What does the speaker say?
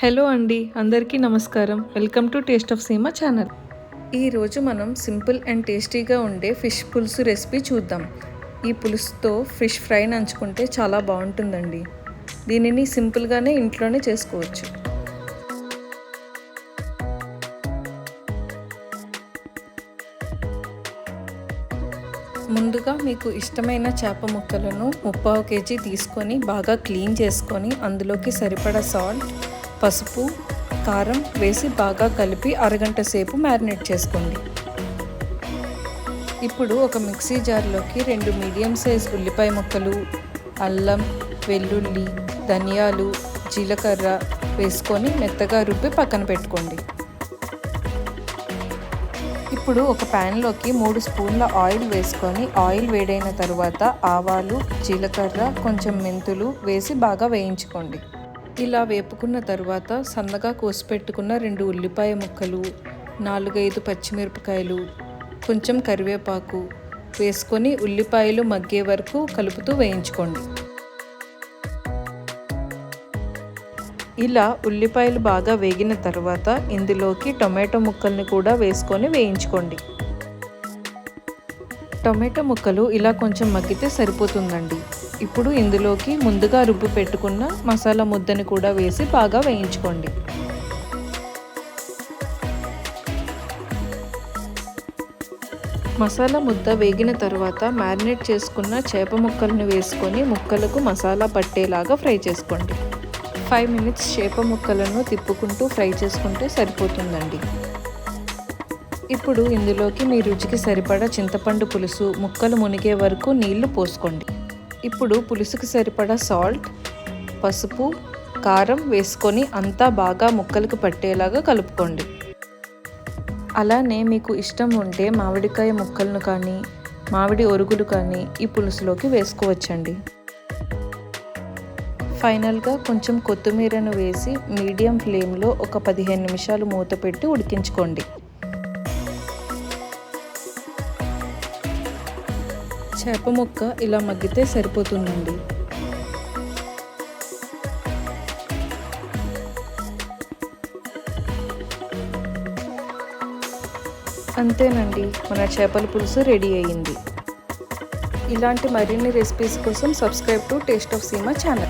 Hello అండి అందరికీ నమస్కారం. Welcome to taste of Seema channel. ఈరోజు మనం సింపుల్ అండ్ టేస్టీగా ఉండే ఫిష్ పులుసు రెసిపీ చూద్దాం. ఈ పులుసుతో ఫిష్ ఫ్రై నంచుకుంటే చాలా బాగుంటుందండి. దీనిని సింపుల్గానే ఇంట్లోనే చేసుకోవచ్చు. ముందుగా మీకు ఇష్టమైన చేప ముక్కలను ముప్పావు కేజీ తీసుకొని బాగా క్లీన్ చేసుకొని అందులోకి సరిపడా సాల్ట్ పసుపు కారం వేసి బాగా కలిపి అరగంట సేపు మ్యారినేట్ చేసుకోండి. ఇప్పుడు ఒక మిక్సీ జార్లోకి రెండు మీడియం సైజ్ ఉల్లిపాయ ముక్కలు అల్లం వెల్లుల్లి ధనియాలు జీలకర్ర వేసుకొని మెత్తగా రుబ్బి పక్కన పెట్టుకోండి. ఇప్పుడు ఒక ప్యాన్లోకి మూడు స్పూన్ల ఆయిల్ వేసుకొని ఆయిల్ వేడైన తర్వాత ఆవాలు జీలకర్ర కొంచెం మెంతులు వేసి బాగా వేయించుకోండి. ఇలా వేపుకున్న తర్వాత సన్నగా కోసి పెట్టుకున్న రెండు ఉల్లిపాయ ముక్కలు నాలుగైదు పచ్చిమిరపకాయలు కొంచెం కరివేపాకు వేసుకొని ఉల్లిపాయలు మగ్గే వరకు కలుపుతూ వేయించుకోండి. ఇలా ఉల్లిపాయలు బాగా వేగిన తర్వాత ఇందులోకి టొమాటో ముక్కల్ని కూడా వేసుకొని వేయించుకోండి. టొమాటో ముక్కలు ఇలా కొంచెం మగ్గితే సరిపోతుందండి. ఇప్పుడు ఇందులోకి ముందుగా రుబ్బు పెట్టుకున్న మసాలా ముద్దని కూడా వేసి బాగా వేయించుకోండి. మసాలా ముద్ద వేగిన తర్వాత మ్యారినేట్ చేసుకున్న చేప ముక్కలను వేసుకొని ముక్కలకు మసాలా పట్టేలాగా ఫ్రై చేసుకోండి. ఫైవ్ మినిట్స్ చేప ముక్కలను తిప్పుకుంటూ ఫ్రై చేసుకుంటే సరిపోతుందండి. ఇప్పుడు ఇందులోకి మీ రుచికి సరిపడా చింతపండు పులుసు ముక్కలు మునిగే వరకు నీళ్ళు పోసుకోండి. ఇప్పుడు పులుసుకు సరిపడా సాల్ట్ పసుపు కారం వేసుకొని అంతా బాగా ముక్కలకు పట్టేలాగా కలుపుకోండి. అలానే మీకు ఇష్టం ఉంటే మామిడికాయ ముక్కలను కానీ మామిడి ఒరుగులు కానీ ఈ పులుసులోకి వేసుకోవచ్చండి. ఫైనల్గా కొంచెం కొత్తిమీరను వేసి మీడియం ఫ్లేమ్లో ఒక పదిహేను నిమిషాలు మూత పెట్టి ఉడికించుకోండి. చేప ముక్క ఇలా మగ్గితే సరిపోతుందండి. అంతేనండి మన చేపల పులుసు రెడీ అయ్యింది. ఇలాంటి మరిన్ని రెసిపీస్ కోసం subscribe to taste of Seema channel.